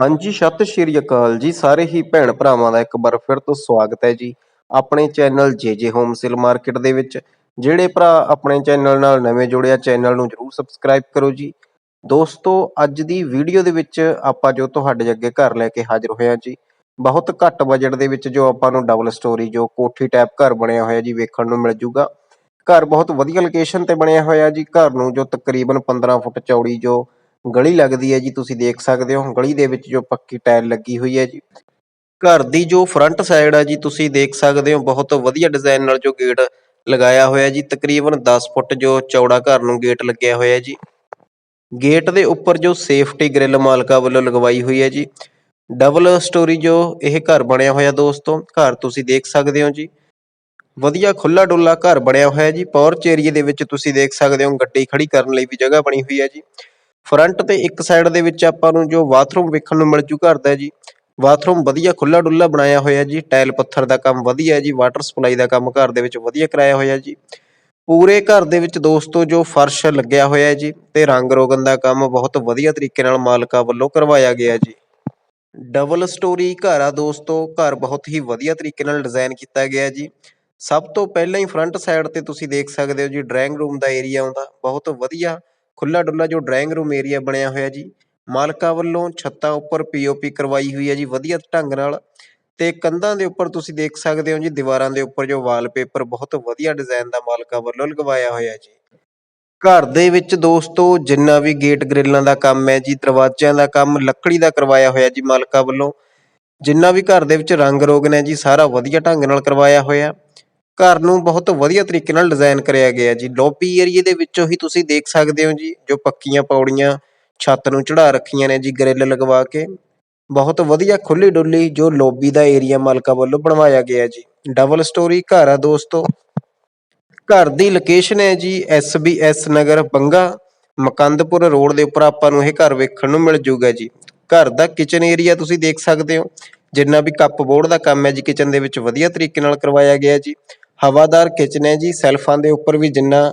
ਹਾਂਜੀ, ਸਤਿ ਸ਼੍ਰੀ ਅਕਾਲ ਜੀ। ਸਾਰੇ ਹੀ ਭੈਣ ਭਰਾਵਾਂ ਦਾ ਇੱਕ ਵਾਰ ਫਿਰ ਤੋਂ ਸਵਾਗਤ ਹੈ ਜੀ ਆਪਣੇ channel JJ home sale market ਦੇ ਵਿੱਚ। ਜਿਹੜੇ ਭਰਾ ਆਪਣੇ ਚੈਨਲ ਨਾਲ ਨਵੇਂ ਜੁੜਿਆ, ਚੈਨਲ ਨੂੰ ਜਰੂਰ ਸਬਸਕ੍ਰਾਈਬ ਕਰੋ ਜੀ। ਦੋਸਤੋ, ਅੱਜ ਦੀ ਵੀਡੀਓ ਦੇ ਵਿੱਚ ਆਪਾਂ ਜੋ ਤੁਹਾਡੇ ਅੱਗੇ ਘਰ ਲੈ ਕੇ ਹਾਜ਼ਰ ਹੋਏ ਹੋਇਆ ਜੀ, ਬਹੁਤ ਘੱਟ ਬਜਟ ਦੇ ਵਿੱਚ ਜੋ ਆਪਾਂ ਨੂੰ ਡਬਲ ਸਟੋਰੀ ਜੋ ਕੋਠੀ ਟਾਈਪ ਘਰ ਬਣਿਆ ਹੋਇਆ ਜੀ ਵੇਖਣ ਨੂੰ ਮਿਲ ਜੂਗਾ। ਘਰ ਬਹੁਤ ਵਧੀਆ ਲੋਕੇਸ਼ਨ ਤੇ ਬਣਿਆ ਹੋਇਆ ਜੀ। ਘਰ ਨੂੰ ਜੋ ਤਕਰੀਬਨ 15 ਫੁੱਟ ਚੌੜੀ ਜੋ ਗਲੀ ਲੱਗਦੀ ਹੈ ਜੀ, ਤੁਸੀਂ ਦੇਖ ਸਕਦੇ ਹੋ, ਗਲੀ ਦੇ ਵਿੱਚ ਜੋ ਪੱਕੀ ਟਾਇਲ ਲੱਗੀ ਹੋਈ ਹੈ ਜੀ। ਘਰ ਦੀ ਜੋ ਫਰੰਟ ਸਾਈਡ ਆ ਜੀ, ਤੁਸੀਂ ਦੇਖ ਸਕਦੇ ਹੋ, ਬਹੁਤ ਵਧੀਆ ਡਿਜ਼ਾਈਨ ਨਾਲ ਜੋ ਗੇਟ ਲਗਾਇਆ ਹੋਇਆ ਜੀ, ਤਕਰੀਬਨ 10 ਫੁੱਟ ਜੋ ਚੌੜਾ ਘਰ ਨੂੰ ਗੇਟ ਲੱਗਿਆ ਹੋਇਆ ਜੀ। ਗੇਟ ਦੇ ਉੱਪਰ ਜੋ ਸੇਫਟੀ ਗ੍ਰਿਲ ਮਾਲਕਾ ਵੱਲੋਂ ਲਗਵਾਈ ਹੋਈ ਹੈ ਜੀ। ਡਬਲ ਸਟੋਰੀ ਜੋ ਇਹ ਘਰ ਬਣਿਆ ਹੋਇਆ ਦੋਸਤੋ, ਘਰ ਤੁਸੀਂ ਦੇਖ ਸਕਦੇ ਹੋ ਜੀ। ਵਧੀਆ ਖੁੱਲਾ ਡੁੱਲਾ ਘਰ ਬਣਿਆ ਹੋਇਆ ਜੀ ਪੌਰਚ ਏਰੀਏ ਦੇ ਵਿੱਚ ਤੁਸੀਂ ਦੇਖ ਸਕਦੇ ਹੋ, ਗੱਡੀ ਖੜੀ ਕਰਨ ਲਈ ਵੀ ਜਗ੍ਹਾ ਬਣੀ ਹੋਈ ਹੈ ਜੀ। ਫਰੰਟ ਤੇ ਇੱਕ ਸਾਈਡ ਦੇ ਵਿੱਚ ਆਪਾਂ ਨੂੰ ਜੋ ਬਾਥਰੂਮ ਵੇਖਣ ਨੂੰ ਮਿਲ ਜੂ ਘਰ ਦਾ ਜੀ। ਬਾਥਰੂਮ ਵਧੀਆ ਖੁੱਲਾ ਡੁੱਲਾ ਬਣਾਇਆ ਹੋਇਆ ਜੀ। ਟਾਇਲ ਪੱਥਰ ਦਾ ਕੰਮ ਵਧੀਆ ਹੈ ਜੀ। ਵਾਟਰ ਸਪਲਾਈ ਦਾ ਕੰਮ ਘਰ ਦੇ ਵਿੱਚ ਵਧੀਆ ਕਰਾਇਆ ਹੋਇਆ ਜੀ। ਪੂਰੇ ਘਰ ਦੇ ਵਿੱਚ ਦੋਸਤੋ ਜੋ ਫਰਸ਼ ਲੱਗਿਆ ਹੋਇਆ ਜੀ ਤੇ ਰੰਗ ਰੋਗਨ ਦਾ ਕੰਮ ਬਹੁਤ ਵਧੀਆ ਤਰੀਕੇ ਨਾਲ ਮਾਲਕਾ ਵੱਲੋਂ ਕਰਵਾਇਆ ਗਿਆ ਜੀ। ਡਬਲ ਸਟੋਰੀ ਘਰ ਆ ਦੋਸਤੋ। ਘਰ ਬਹੁਤ ਹੀ ਵਧੀਆ ਤਰੀਕੇ ਨਾਲ ਡਿਜ਼ਾਈਨ ਕੀਤਾ ਗਿਆ ਜੀ। ਸਭ ਤੋਂ ਪਹਿਲਾਂ ਹੀ ਫਰੰਟ ਸਾਈਡ ਤੇ ਤੁਸੀਂ ਦੇਖ ਸਕਦੇ ਹੋ ਜੀ। ਡਰਾਇੰਗ ਰੂਮ ਦਾ ਏਰੀਆ ਆਉਂਦਾ। ਬਹੁਤ ਵਧੀਆ ਖੁੱਲਾ ਡੁੱਲਾ ਜੋ ਡਰਾਇੰਗ ਰੂਮ ਏਰੀਆ ਬਣਿਆ ਹੋਇਆ ਜੀ, ਮਾਲਕਾ ਵੱਲੋਂ ਛੱਤਾਂ ਉੱਪਰ ਪੀਓਪੀ ਕਰਵਾਈ ਹੋਈ ਹੈ ਜੀ, ਵਧੀਆ ਢੰਗ ਨਾਲ। ਤੇ ਕੰਧਾਂ ਦੇ ਉੱਪਰ ਤੁਸੀਂ ਦੇਖ ਸਕਦੇ ਹੋ ਜੀ, ਦੀਵਾਰਾਂ ਦੇ ਉੱਪਰ ਜੋ ਵਾਲਪੇਪਰ, ਬਹੁਤ ਵਧੀਆ ਡਿਜ਼ਾਈਨ ਦਾ ਮਾਲਕਾ ਵੱਲੋਂ ਲਗਵਾਇਆ ਹੋਇਆ ਜੀ। ਘਰ ਦੇ ਵਿੱਚ ਦੋਸਤੋ, ਜਿੰਨਾ ਵੀ ਗੇਟ ਗ੍ਰਿਲਾਂ ਦਾ ਕੰਮ ਹੈ ਜੀ, ਦਰਵਾਜ਼ਿਆਂ ਦਾ ਕੰਮ, ਲੱਕੜੀ ਦਾ ਕਰਵਾਇਆ ਹੋਇਆ ਜੀ ਮਾਲਕਾਂ ਵੱਲੋਂ। ਜਿੰਨਾ ਵੀ ਘਰ ਦੇ ਵਿੱਚ ਰੰਗ ਰੋਗਨ ਹੈ ਜੀ, ਸਾਰਾ ਵਧੀਆ ਢੰਗ ਨਾਲ ਕਰਵਾਇਆ ਹੋਇਆ। ਘਰ ਨੂੰ ਬਹੁਤ ਵਧੀਆ ਤਰੀਕੇ ਨਾਲ ਡਿਜ਼ਾਈਨ ਕਰਿਆ ਗਿਆ ਜੀ। ਲੌਬੀ ਏਰੀਏ ਦੇ ਵਿੱਚੋਂ ਹੀ ਤੁਸੀਂ ਦੇਖ ਸਕਦੇ ਹੋ ਜੀ, ਜੋ ਪੱਕੀਆਂ ਪੌੜੀਆਂ ਛੱਤ ਨੂੰ ਚੜਾ ਰੱਖੀਆਂ ਨੇ ਜੀ ਗ੍ਰਿਲ ਲਗਵਾ ਕੇ। ਬਹੁਤ ਵਧੀਆ ਖੁੱਲੀ ਡੁੱਲੀ ਜੋ ਲੌਬੀ ਦਾ ਏਰੀਆ ਮਾਲਕਾ ਵੱਲੋਂ ਬਣਵਾਇਆ ਗਿਆ ਜੀ। ਡਬਲ ਸਟੋਰੀ ਘਰ ਆ ਦੋਸਤੋ। ਘਰ ਦੀ ਲੋਕੇਸ਼ਨ ਹੈ ਜੀ ਐਸ ਨਗਰ ਬੰਗਾ। ਮਕੰਦਪੁਰ ਰੋਡ ਦੇ ਉੱਪਰ ਆਪਾਂ ਨੂੰ ਇਹ ਘਰ ਵੇਖਣ ਨੂੰ ਮਿਲ ਜੂਗਾ ਜੀ। ਘਰ ਦਾ ਕਿਚਨ ਏਰੀਆ ਤੁਸੀਂ ਦੇਖ ਸਕਦੇ ਹੋ। ਜਿੰਨਾ ਵੀ ਕੱਪ ਬੋਰਡ ਦਾ ਕੰਮ ਹੈ ਜੀ ਕਿਚਨ ਦੇ ਵਿੱਚ ਵਧੀਆ ਤਰੀਕੇ ਨਾਲ ਕਰਵਾਇਆ ਗਿਆ ਜੀ। ਹਵਾਦਾਰ ਕਿਚਨ ਹੈ ਜੀ, ਸੈਲਫਾਂ ਦੇ ਉੱਪਰ ਵੀ ਜਿੰਨਾ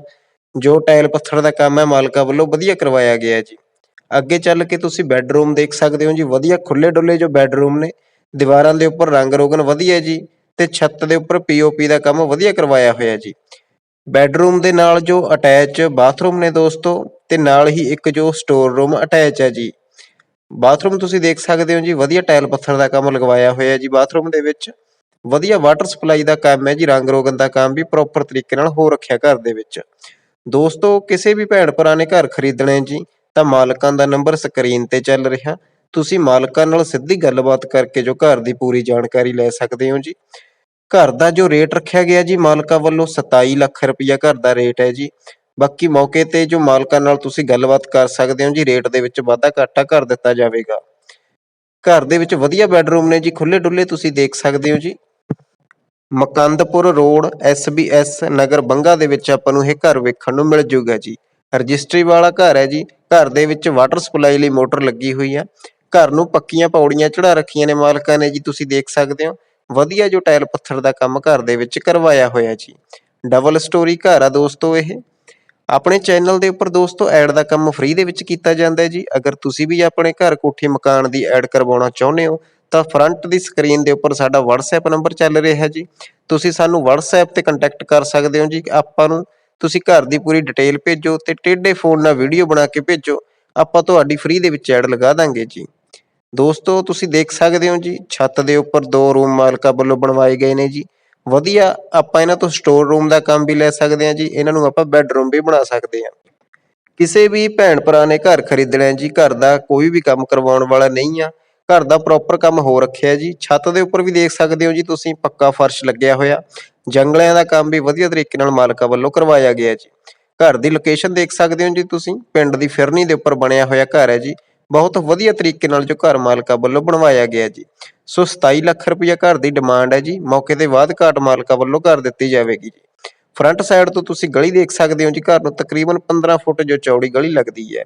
ਜੋ ਟਾਇਲ ਪੱਥਰ ਦਾ ਕੰਮ ਹੈ, ਮਾਲਕਾ ਵੱਲੋਂ ਵਧੀਆ ਕਰਵਾਇਆ ਗਿਆ ਜੀ। ਅੱਗੇ ਚੱਲ ਕੇ ਤੁਸੀਂ ਬੈੱਡਰੂਮ ਦੇਖ ਸਕਦੇ ਹੋ ਜੀ, ਵਧੀਆ ਖੁੱਲੇ ਡੁੱਲੇ ਜੋ ਬੈੱਡਰੂਮ ਨੇ, ਦੀਵਾਰਾਂ ਦੇ ਉੱਪਰ ਰੰਗ ਰੋਗਨ ਵਧੀਆ ਜੀ ਤੇ ਛੱਤ ਦੇ ਉੱਪਰ ਪੀਓਪੀ ਦਾ ਕੰਮ ਵਧੀਆ ਕਰਵਾਇਆ ਹੋਇਆ ਜੀ। ਬੈੱਡਰੂਮ ਦੇ ਨਾਲ ਜੋ ਅਟੈਚ ਬਾਥਰੂਮ ਨੇ ਦੋਸਤੋ ਤੇ ਨਾਲ ਹੀ ਇੱਕ ਜੋ ਸਟੋਰ ਰੂਮ ਅਟੈਚ ਹੈ ਜੀ। ਬਾਥਰੂਮ ਤੁਸੀਂ ਦੇਖ ਸਕਦੇ ਹੋ ਜੀ, ਵਧੀਆ ਟਾਇਲ ਪੱਥਰ ਦਾ ਕੰਮ ਲਗਵਾਇਆ ਹੋਇਆ ਜੀ ਬਾਥਰੂਮ ਦੇ ਵਿੱਚ। ਵਧੀਆ ਵਾਟਰ ਸਪਲਾਈ ਦਾ ਕੰਮ ਹੈ ਜੀ, ਰੰਗ ਰੋਗਨ ਦਾ ਕੰਮ ਵੀ ਪ੍ਰੋਪਰ ਤਰੀਕੇ ਨਾਲ ਹੋ ਰੱਖਿਆ ਘਰ ਦੇ ਵਿੱਚ। ਦੋਸਤੋ, ਕਿਸੇ ਵੀ ਭੈਣ ਭਰਾ ਨੇ ਘਰ ਖਰੀਦਣਾ ਜੀ, ਤਾਂ ਮਾਲਕਾਂ ਦਾ ਨੰਬਰ ਸਕਰੀਨ ਤੇ ਚੱਲ ਰਿਹਾ। ਤੁਸੀਂ ਮਾਲਕਾਂ ਨਾਲ ਸਿੱਧੀ ਗੱਲਬਾਤ ਕਰਕੇ ਜੋ ਘਰ ਦੀ ਪੂਰੀ ਜਾਣਕਾਰੀ ਲੈ ਸਕਦੇ ਹੋ ਜੀ। ਘਰ ਦਾ ਜੋ ਰੇਟ ਰੱਖਿਆ ਗਿਆ ਜੀ, ਮਾਲਕਾਂ ਵੱਲੋਂ 27 ਲੱਖ ਰੁਪਇਆ ਘਰ ਦਾ ਰੇਟ ਹੈ ਜੀ। ਬਾਕੀ ਮੌਕੇ ਤੇ ਜੋ ਮਾਲਕਾਂ ਨਾਲ ਤੁਸੀਂ ਗੱਲਬਾਤ ਕਰ ਸਕਦੇ ਹੋ ਜੀ ਰੇਟ ਦੇ ਵਿੱਚ ਵਾਧਾ ਘਾਟਾ ਕਰ ਦਿੱਤਾ ਜਾਵੇਗਾ। ਘਰ ਦੇ ਵਿੱਚ ਵਧੀਆ ਬੈੱਡਰੂਮ ਨੇ ਜੀ ਖੁੱਲੇ ਡੁੱਲੇ ਤੁਸੀਂ ਦੇਖ ਸਕਦੇ ਹੋ ਜੀ। ਮਕੰਦਪੁਰ ਰੋਡ, ਐਸ ਨਗਰ ਬੰਗਾ ਦੇ ਵਿੱਚ ਆਪਾਂ ਨੂੰ ਇਹ ਘਰ ਵੇਖਣ ਨੂੰ ਮਿਲ ਜੂਗਾ ਜੀ। ਰਜਿਸਟਰੀ ਵਾਲਾ ਘਰ ਹੈ ਜੀ। ਘਰ ਦੇ ਵਿੱਚ ਵਾਟਰ ਸਪਲਾਈ ਲਈ ਮੋਟਰ ਲੱਗੀ ਹੋਈ ਆ। ਘਰ ਨੂੰ ਪੱਕੀਆਂ ਪੌੜੀਆਂ ਚੜਾ ਰੱਖੀਆਂ ਨੇ ਮਾਲਕਾਂ ਨੇ ਜੀ, ਤੁਸੀਂ ਦੇਖ ਸਕਦੇ ਹੋ। ਵਧੀਆ ਜੋ ਟਾਇਲ ਪੱਥਰ ਦਾ ਕੰਮ ਘਰ ਦੇ ਵਿੱਚ ਕਰਵਾਇਆ ਹੋਇਆ ਜੀ। ਡਬਲ ਸਟੋਰੀ ਘਰ ਆ ਦੋਸਤੋ ਇਹ। ਆਪਣੇ ਚੈਨਲ ਦੇ ਉੱਪਰ ਦੋਸਤੋ ਐਡ ਦਾ ਕੰਮ ਫ੍ਰੀ ਦੇ ਵਿੱਚ ਕੀਤਾ ਜਾਂਦਾ ਹੈ ਜੀ। ਅਗਰ ਤੁਸੀਂ ਵੀ ਆਪਣੇ ਘਰ ਕੋਠੀ ਮਕਾਨ ਦੀ ਐਡ ਕਰਵਾਉਣਾ ਚਾਹੁੰਦੇ ਹੋ ਤਾਂ ਫਰੰਟ ਦੀ ਸਕਰੀਨ ਦੇ ਉੱਪਰ ਸਾਡਾ WhatsApp ਨੰਬਰ ਚੱਲ ਰਿਹਾ ਹੈ ਜੀ। ਤੁਸੀਂ ਸਾਨੂੰ WhatsApp ਤੇ ਕੰਟੈਕਟ ਕਰ ਸਕਦੇ ਹੋ ਜੀ। ਆਪਾਂ ਨੂੰ ਤੁਸੀਂ ਘਰ ਦੀ ਪੂਰੀ ਡਿਟੇਲ ਭੇਜੋ ਤੇ ਟੇਢੇ ਫੋਨ ਨਾਲ ਵੀਡੀਓ ਬਣਾ ਕੇ ਭੇਜੋ। ਆਪਾਂ ਤੁਹਾਡੀ ਫ੍ਰੀ ਦੇ ਵਿੱਚ ਐਡ ਲਗਾ ਦਾਂਗੇ ਜੀ। ਦੋਸਤੋ, ਤੁਸੀਂ ਦੇਖ ਸਕਦੇ ਹੋ ਜੀ, ਛੱਤ ਦੇ ਉੱਪਰ ਦੋ ਰੂਮ ਮਾਲਕਾਂ ਵੱਲੋਂ ਬਣਵਾਏ ਗਏ ਨੇ ਜੀ। ਵਧੀਆ, ਆਪਾਂ ਇਹਨਾਂ ਤੋਂ ਸਟੋਰ ਰੂਮ ਦਾ ਕੰਮ ਵੀ ਲੈ ਸਕਦੇ ਹਾਂ ਜੀ। ਇਹਨਾਂ ਨੂੰ ਆਪਾਂ ਬੈੱਡਰੂਮ ਵੀ ਬਣਾ ਸਕਦੇ ਹਾਂ। ਕਿਸੇ ਵੀ ਭੈਣ ਭਰਾ ਨੇ ਘਰ ਖਰੀਦਣਾ ਜੀ, ਘਰ ਦਾ ਕੋਈ ਵੀ ਕੰਮ ਕਰਵਾਉਣ ਵਾਲਾ ਨਹੀਂ ਆ। ਘਰ ਦਾ ਪ੍ਰੋਪਰ ਕੰਮ ਹੋ ਰੱਖਿਆ ਜੀ। ਛੱਤ ਦੇ ਉੱਪਰ ਵੀ ਦੇਖ ਸਕਦੇ ਹੋ ਜੀ ਤੁਸੀਂ, ਪੱਕਾ ਫਰਸ਼ ਲੱਗਿਆ ਹੋਇਆ। ਜੰਗਲਿਆਂ ਦਾ ਕੰਮ ਵੀ ਵਧੀਆ ਤਰੀਕੇ ਨਾਲ ਮਾਲਕਾ ਵੱਲੋਂ ਕਰਵਾਇਆ ਗਿਆ ਜੀ। ਘਰ ਦੀ ਲੋਕੇਸ਼ਨ ਦੇਖ ਸਕਦੇ ਹੋ ਜੀ ਤੁਸੀਂ। ਪਿੰਡ ਦੀ ਫਿਰਨੀ ਦੇ ਉੱਪਰ ਬਣਿਆ ਹੋਇਆ ਘਰ ਹੈ ਜੀ। ਬਹੁਤ ਵਧੀਆ ਤਰੀਕੇ ਨਾਲ ਜੋ ਘਰ ਮਾਲਕਾਂ ਵੱਲੋਂ ਬਣਵਾਇਆ ਗਿਆ ਜੀ। ਸੋ 27 ਲੱਖ ਰੁਪਇਆ ਘਰ ਦੀ ਡਿਮਾਂਡ ਹੈ ਜੀ। ਮੌਕੇ ਤੇ ਬਾਅਦ ਘਾਟ ਮਾਲਕਾਂ ਵੱਲੋਂ ਘਰ ਦਿੱਤੀ ਜਾਵੇਗੀ ਜੀ। ਫਰੰਟ ਸਾਈਡ ਤੋਂ ਤੁਸੀਂ ਗਲੀ ਦੇਖ ਸਕਦੇ ਹੋ ਜੀ। ਘਰ ਨੂੰ ਤਕਰੀਬਨ 15 ਫੁੱਟ ਜੋ ਚੌੜੀ ਗਲੀ ਲੱਗਦੀ ਹੈ।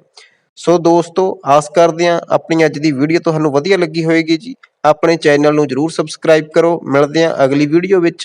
ਸੋ ਦੋਸਤੋ, ਆਸ ਕਰਦੇ ਹਾਂ ਆਪਣੀ ਅੱਜ ਦੀ ਵੀਡੀਓ ਤੁਹਾਨੂੰ ਵਧੀਆ ਲੱਗੀ ਹੋਵੇਗੀ ਜੀ। ਆਪਣੇ ਚੈਨਲ ਨੂੰ ਜਰੂਰ ਸਬਸਕ੍ਰਾਈਬ ਕਰੋ। ਮਿਲਦੇ ਹਾਂ ਅਗਲੀ ਵੀਡੀਓ ਵਿੱਚ।